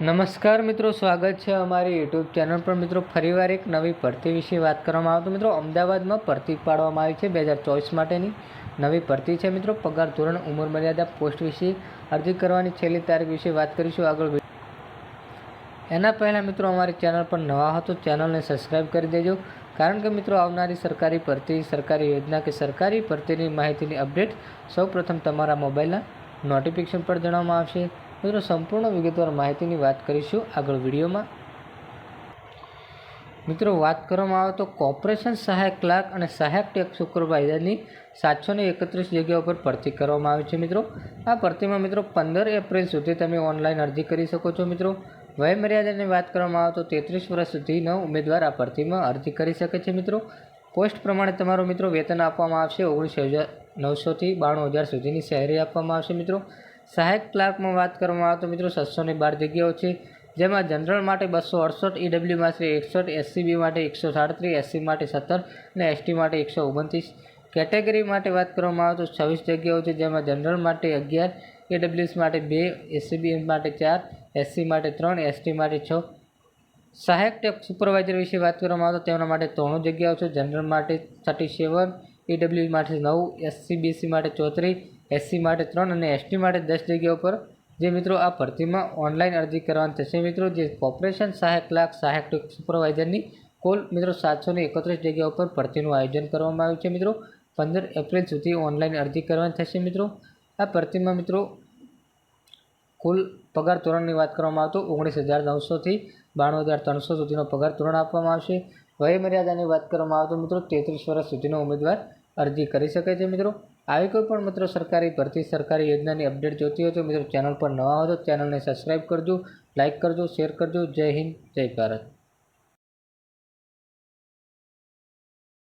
નમસ્કાર મિત્રો, સ્વાગત છે અમારી યુટ્યુબ ચેનલ પર. મિત્રો, ફરીવાર એક નવી ભરતી વિશે વાત કરવામાં આવે તો મિત્રો, અમદાવાદમાં ભરતી પાડવામાં આવી છે બે હજાર ચોવીસ માટેની. નવી ભરતી છે મિત્રો, પગાર ધોરણ, ઉંમર મર્યાદા, પોસ્ટ વિશે અરજી કરવાની છેલ્લી તારીખ વિશે વાત કરીશું આગળ એના પહેલાં મિત્રો, અમારી ચેનલ પર નવા હો તો ચેનલને સબસ્ક્રાઈબ કરી દેજો. કારણ કે મિત્રો, આવનારી સરકારી ભરતી, સરકારી યોજના કે સરકારી ભરતીની માહિતીની અપડેટ સૌપ્રથમ તમારા મોબાઈલના નોટિફિકેશન પર જણાવવામાં આવશે. મિત્રો સંપૂર્ણ વિગતવાર માહિતીની વાત કરીશું આગળ વિડીયોમાં. મિત્રો, વાત કરવામાં આવે તો કોર્પોરેશન સહાયક ક્લાર્ક અને સહાયક ટેક્સ સુપરવાઇઝરની સાતસો ને એકત્રીસ જગ્યાઓ પર ભરતી કરવામાં આવી છે, મિત્રો. આ ભરતીમાં, મિત્રો, પંદર એપ્રિલ સુધી તમે ઓનલાઈન અરજી કરી શકો છો, મિત્રો. વયમર્યાદાની વાત કરવામાં આવે તો તેત્રીસ વર્ષ સુધીનો ઉમેદવાર આ ભરતીમાં અરજી કરી શકે છે, મિત્રો. પોસ્ટ પ્રમાણે તમારું, મિત્રો, વેતન આપવામાં આવશે ઓગણીસ હજાર નવસોથી બાણું હજાર સુધીની સેલેરી આપવામાં આવશે, મિત્રો. સહાયક ક્લાર્કમાં વાત કરવામાં આવે તો મિત્રો સાતસો ને બાર જગ્યાઓ છે, જેમાં જનરલ માટે બસો અડસઠ, ઈડબ્લ્યુ માટે એકસઠ એસસીબી માટે એકસો સાડત્રીસ, એસસી માટે સત્તર અને એસટી માટે એકસો ઓગણત્રીસ. કેટેગરી માટે વાત કરવામાં આવે તો છવ્વીસ જગ્યાઓ છે, જેમાં જનરલ માટે અગિયાર એડબ્લ્યુએસ માટે બે એસસીબી માટે ચાર, એસસી માટે ત્રણ, એસટી માટે છ. સહાયક ટેક્સ સુપરવાઇઝર વિશે વાત કરવામાં આવે તો તેમના માટે ત્રણ જગ્યાઓ છે, જનરલ માટે થર્ટી સેવન, ઈડબ્લ્યુ માટે નવ એસસીબીસી માટે ચોત્રીસ એસસી માટે ત્રણ અને એસટી માટે દસ જગ્યાઓ પર જે મિત્રો આ ભરતીમાં ઓનલાઈન અરજી કરવાની થશે. મિત્રો, જે કોર્પોરેશન સહાયક ક્લાર્ક સહાયક સુપરવાઇઝરની કુલ મિત્રો સાતસો ને એકત્રીસ જગ્યાઓ પર ભરતીનું આયોજન કરવામાં આવ્યું છે. મિત્રો, પંદર એપ્રિલ સુધી ઓનલાઈન અરજી કરવાની થશે. મિત્રો, આ ભરતીમાં મિત્રો કુલ પગાર ધોરણની વાત કરવામાં આવતો ઓગણીસ હજાર નવસોથી બાણું હજાર ત્રણસો સુધીનો પગાર ધોરણ આપવામાં આવશે. વયમર્યાદાની વાત કરવામાં આવતો મિત્રો, તેત્રીસ વર્ષ સુધીનો ઉમેદવાર અરજી કરી શકે છે મિત્રો? આવી કોઈ પણ મિત્રો સરકારી, ભરતી સરકારી યોજનાની અપડેટ જોતી હોય તો મિત્રો ચેનલ પર નવા હો તો ચેનલને સબસ્ક્રાઈબ કરજો, લાઇક કરજો, શેર કરજો. જય હિન્દ, જય ભારત.